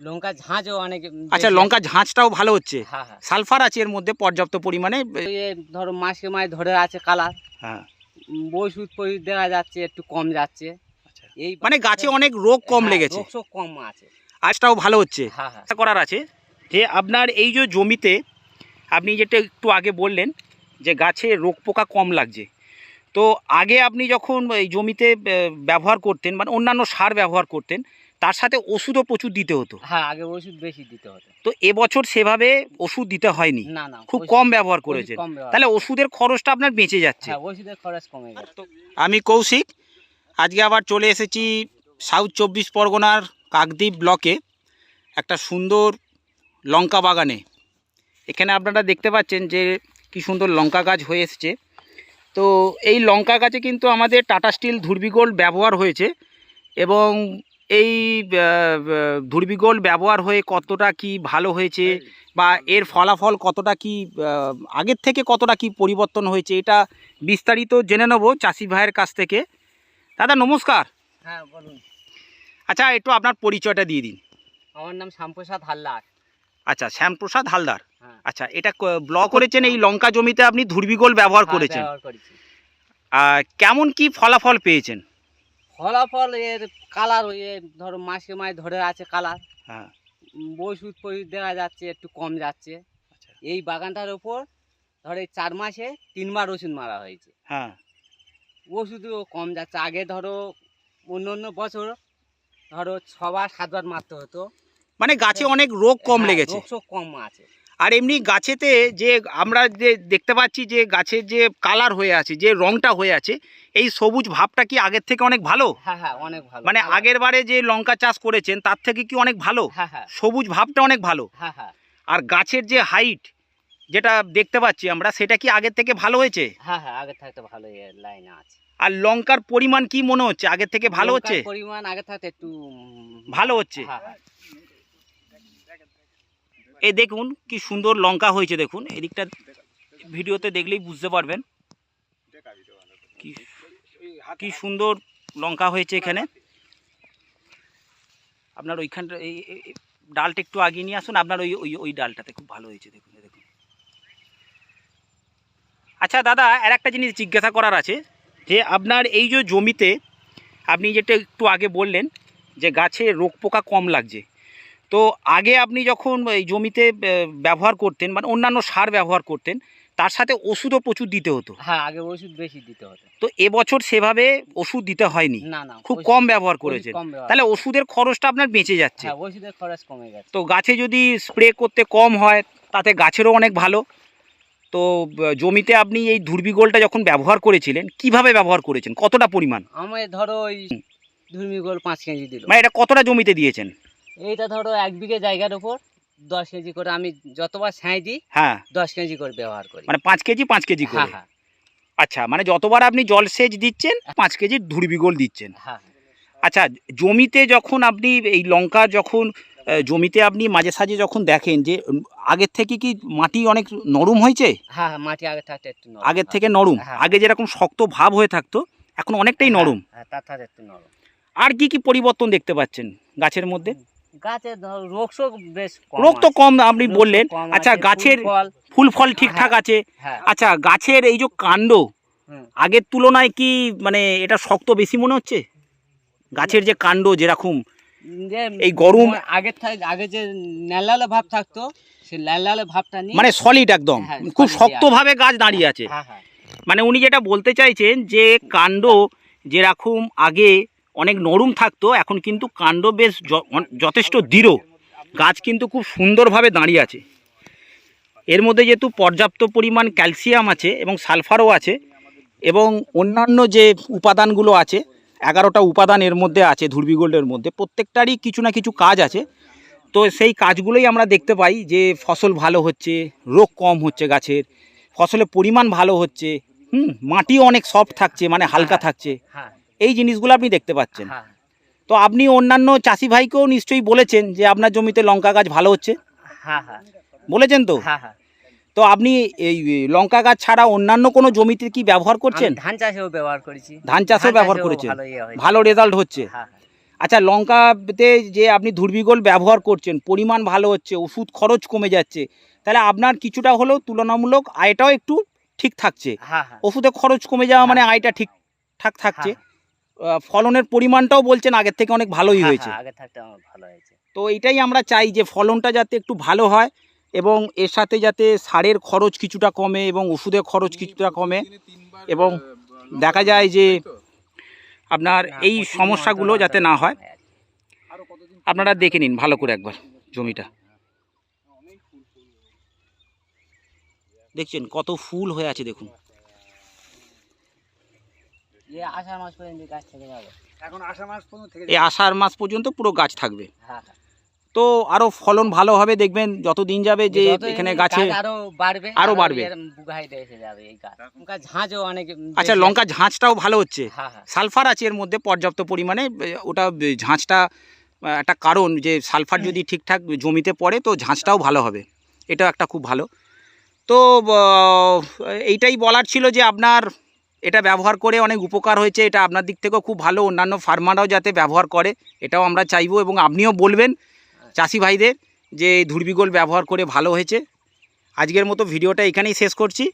লঙ্কা ঝাঁঝও অনেক আচ্ছা লঙ্কা ঝাঁচটাও ভালো হচ্ছে। হ্যাঁ হ্যাঁ। সালফার আছে এর মধ্যে পর্যাপ্ত পরিমাণে ধরো মাসে মাস ধরে আছে কালার। হ্যাঁ। ওষুধ দেখা যাচ্ছে একটু কম যাচ্ছে। আচ্ছা। এই মানে গাছে অনেক রোগ কম হ্যাঁ, লেগেছে। রোগ কম আছে। আজটাও ভালো হচ্ছে। করার আছে যে আপনার এই যে জমিতে আপনি যেটা একটু আগে বললেন যে গাছে রোগ পোকা কম লাগছে। তো আগে আপনি যখন এই জমিতে ব্যবহার করতেন মানে অন্যান্য সার ব্যবহার করতেন তার সাথে ওষুধও প্রচুর দিতে হতো। হ্যাঁ আগে ওষুধ বেশি দিতে হতো। তো এবছর সেভাবে ওষুধ দিতে হয়নি। না না খুব কম ব্যবহার ব্যবহার। তাহলে ওষুধের খরচটা আপনার বেঁচে যাচ্ছে। হ্যাঁ ওষুধের খরচ কমে গেছে। আমি কৌশিক আজকে আবার চলে এসেছি সাউথ চব্বিশ পরগনার কাকদ্বীপ ব্লকে একটা সুন্দর লঙ্কা বাগানে। এখানে আপনারা দেখতে পাচ্ছেন যে কি সুন্দর লঙ্কা গাছ হয়ে এসছে। তো এই লঙ্কা গাছে কিন্তু আমাদের টাটা স্টিল ধুরবিগোল্ড ব্যবহার হয়েছে এবং এই ধুরবিগোল ব্যবহার হয়ে কতটা কি ভালো হয়েছে বা এর ফলাফল কতটা কি আগের থেকে কতটা কি পরিবর্তন হয়েছে এটা বিস্তারিত জেনে নেব চাষি ভাইয়ের কাছ থেকে। দাদা নমস্কার। হ্যাঁ বলুন। আচ্ছা একটু আপনার পরিচয়টা দিয়ে দিন। আমার নাম শ্যামপ্রসাদ হালদার। আচ্ছা শ্যামপ্রসাদ হালদার। হ্যাঁ। আচ্ছা এটা ব্ল করেছেন এই লঙ্কা জমিতে আপনি ধুরবিগোল ব্যবহার হ্যাঁ, করেছেন। কেমন কি ফলাফল পেয়েছেন? ফলাফল এর কালার ওই ধরো মাসে মাস ধরে আছে কালার হ্যাঁ। ফষুধ দেখা যাচ্ছে একটু কম যাচ্ছে। আচ্ছা। এই বাগানটার ওপর ধরো এই চার মাসে তিনবার ওষুধ মারা হয়েছে। হ্যাঁ। ওষুধও কম যাচ্ছে। আগে ধরো অন্য অন্য বছর ধরো ছবার সাতবার মারতে হতো। মানে গাছে অনেক রোগ কম হ্যাঁ, লেগেছে। রোগ কম আছে। আর এমনি গাছেতে যে আমরা যে দেখতে পাচ্ছি যে গাছের যে কালার হয়ে আছে যে রংটা হয়ে আছে এই সবুজ ভাবটা কি আগের থেকে অনেক ভালো? হ্যাঁ হ্যাঁ অনেক ভালো। মানে আগের বারে যে লঙ্কা চাষ করেছেন তার থেকে কি অনেক ভালো? হ্যাঁ হ্যাঁ। সবুজ ভাবটা অনেক ভালো। হ্যাঁ হ্যাঁ। আর গাছের যে হাইট যেটা দেখতে পাচ্ছি আমরা সেটা কি আগের থেকে ভালো হয়েছে? হ্যাঁ হ্যাঁ আগে থাকতে ভালো লাইন আছে। আর লঙ্কার পরিমাণ কি মনে হচ্ছে? আগের থেকে ভালো হচ্ছে? পরিমাণ একটু ভালো হচ্ছে? হ্যাঁ হ্যাঁ। এই দেখুন কি সুন্দর লঙ্কা হয়েছে, দেখুন। এদিকটা ভিডিওতে দেখলেই বুঝতে পারবেন। কি সুন্দর লঙ্কা হয়েছে এখানে। আপনার ওইখানটা এই ডালটা একটু আগিয়ে নিয়ে আসুন। আপনার ওই ওই ওই ডালটাতে খুব ভালো হয়েছে, দেখুন দেখুন। আচ্ছা দাদা, আর একটা জিনিস জিজ্ঞাসা করার আছে, যে আপনার এই যে জমিতে আপনি যেটা একটু আগে বললেন যে গাছে রোগ পোকা কম লাগছে তো আগে আপনি যখন এই জমিতে ব্যবহার করতেন মানে অন্যান্য সার ব্যবহার করতেন তার সাথে ওষুধও প্রচুর দিতে হতো? হ্যাঁ আগে ওষুধ বেশি দিতে হতো। তো এবছর সেভাবে ওষুধ দিতে হয়নি? না না খুব কম ব্যবহার করেছেন। তাহলে ওষুধের খরচটা আপনার বেঁচে যাচ্ছে। হ্যাঁ ওষুধের খরচ কমে গেছে। তো গাছে যদি স্প্রে করতে কম হয় তাতে গাছেরও অনেক ভালো। তো জমিতে আপনি এই ধুরবিগোলটা যখন ব্যবহার করেছিলেন কীভাবে ব্যবহার করেছেন? কতটা পরিমাণ? আমি ধরো ওই ধর্মিগোল পাঁচ কেজি দিল। মানে এটা কতটা জমিতে দিয়েছেন? এইটা ধরো এক বিঘে জায়গার ওপর দশ কেজি করে আমি যতবার ছাই দিই হ্যাঁ। দশ কেজি করে ব্যবহার করি। মানে পাঁচ কেজি পাঁচ কেজি হ্যাঁ করে? হ্যাঁ। আচ্ছা মানে যতবার আপনি জলসেচ দিচ্ছেন পাঁচ কেজি ধুরবিগোল দিচ্ছেন। হ্যাঁ আচ্ছা জমিতে যখন আপনি এই লঙ্কা যখন জমিতে আপনি মাঝে সাঝে যখন দেখেন যে আগের থেকে কি মাটি অনেক নরম হয়েছে? হ্যাঁ হ্যাঁ মাটি আগে থাকতে একটু নরম। আগের থেকে নরম? হ্যাঁ। আগে যেরকম শক্ত ভাব হয়ে থাকতো এখন অনেকটাই নরম। হ্যাঁ তার একটু নরম। আর কি কি পরিবর্তন দেখতে পাচ্ছেন গাছের মধ্যে? গাছে রোগ শোক বেশ কম রোগ তো কম আপনি বললেন। আচ্ছা গাছের ফুল ফল, ঠিকঠাক আছে। হ্যাঁ। আচ্ছা গাছের এই যে কাণ্ড আগের তুলনায় কি মানে এটা শক্ত বেশি মনে হচ্ছে? গাছের যে কাণ্ড যেরকম এই গরম- আগে থাক আগে যে ন্যালালে ভাব থাকতো সে ল্যালালে ভাবটা নিয়ে মানে সলিড একদম। হ্যাঁ, খুব শক্তভাবে গাছ দাঁড়িয়ে আছে। হ্যাঁ হ্যাঁ। মানে উনি যেটা বলতে চাইছেন যে কাণ্ড যেরকম আগে অনেক নরম থাকতো এখন কিন্তু কাণ্ড বেশ যথেষ্ট দৃঢ়। গাছ কিন্তু খুব সুন্দরভাবে দাঁড়িয়ে আছে। এর মধ্যে যেহেতু পর্যাপ্ত পরিমাণ ক্যালসিয়াম আছে এবং সালফারও আছে এবং অন্যান্য যে উপাদানগুলো আছে এগারোটা উপাদান এর মধ্যে আছে ধুরবিগোল্ডের মধ্যে প্রত্যেকটারই কিছু না কিছু কাজ আছে। তো সেই কাজগুলোই আমরা দেখতে পাই যে ফসল ভালো হচ্ছে রোগ কম হচ্ছে গাছের ফসলের পরিমাণ ভালো হচ্ছে হুম মাটিও অনেক সফট থাকছে মানে হালকা থাকছে। হ্যাঁ। এই জিনিসগুলো আপনি দেখতে পাচ্ছেন। হ্যাঁ। তো আপনি অন্যান্য চাষি ভাইকেও নিশ্চয়ই বলেছেন যে আপনার জমিতে লঙ্কা গাছ ভালো হচ্ছে। হ্যাঁ হ্যাঁ। বলেছেন তো? তো আপনি এই লঙ্কা গাছ ছাড়া অন্যান্য কোনো জমিতে কি ব্যবহার করছেন? ধান চাষেও ব্যবহার করেছি। ধান চাষেও ব্যবহার করেছেন। ভালো ইয়ে রেজাল্ট হচ্ছে। হ্যাঁ আচ্ছা লঙ্কাতে যে আপনি ধুর্বিগোল ব্যবহার করছেন পরিমাণ ভালো হচ্ছে ওষুধ খরচ কমে যাচ্ছে তাহলে আপনার কিছুটা হলেও তুলনামূলক আয়টাও একটু ঠিক থাকছে। ওষুধে খরচ কমে যাওয়া মানে আয়টা ঠিকঠাক থাকছে। ফলনের পরিমাণটাও বলছেন আগের থেকে অনেক ভালোই হ্যাঁ, হয়েছে। হ্যাঁ, আগে থাকতে ভালো হয়েছে। তো এইটাই আমরা চাই যে ফলনটা যাতে একটু ভালো হয় এবং এর সাথে যাতে সারের খরচ কিছুটা কমে এবং ওষুধের খরচ কিছুটা কমে এবং দেখা যায় যে আপনার এই সমস্যাগুলো যাতে না হয়। আপনারা দেখে নিন ভালো করে একবার জমিটা। দেখছেন কত ফুল হয়ে আছে দেখুন। যে আষাঢ় মাস পর্যন্ত গাছ থেকে যাবে। এখন আষাঢ় মাস পর্যন্ত থেকে এই আষাঢ় মাস পর্যন্ত পুরো গাছ থাকবে। হ্যাঁ হ্যাঁ। তো আরও ফলন ভালো হবে দেখবেন যত দিন যাবে যে এখানে গাছে আরও বাড়বে আরও বাড়বে। এরম এসে যাবে এই গাছ। লঙ্কা ঝাঁঝও অনেক আচ্ছা লঙ্কা ঝাঁচটাও ভালো হচ্ছে। হ্যাঁ হ্যাঁ। সালফার আছে এর মধ্যে পর্যাপ্ত পরিমাণে ওটা ঝাঁচটা একটা কারণ যে সালফার যদি ঠিকঠাক জমিতে পড়ে তো ঝাঁচটাও ভালো হবে। এটা একটা খুব ভালো। তো এইটাই বলার ছিল যে আপনার এটা ব্যবহার করে অনেক উপকার হয়েছে, এটা আপনার দিক থেকেও খুব ভালো। অন্যান্য ফার্মাররাও যাতে ব্যবহার করে, এটাও আমরা চাইব এবং আপনিও বলবেন চাষি ভাইদের যে ধুর্বিগোল ব্যবহার করে ভালো হয়েছে। আজকের মতো ভিডিওটা এখানেই শেষ করছি।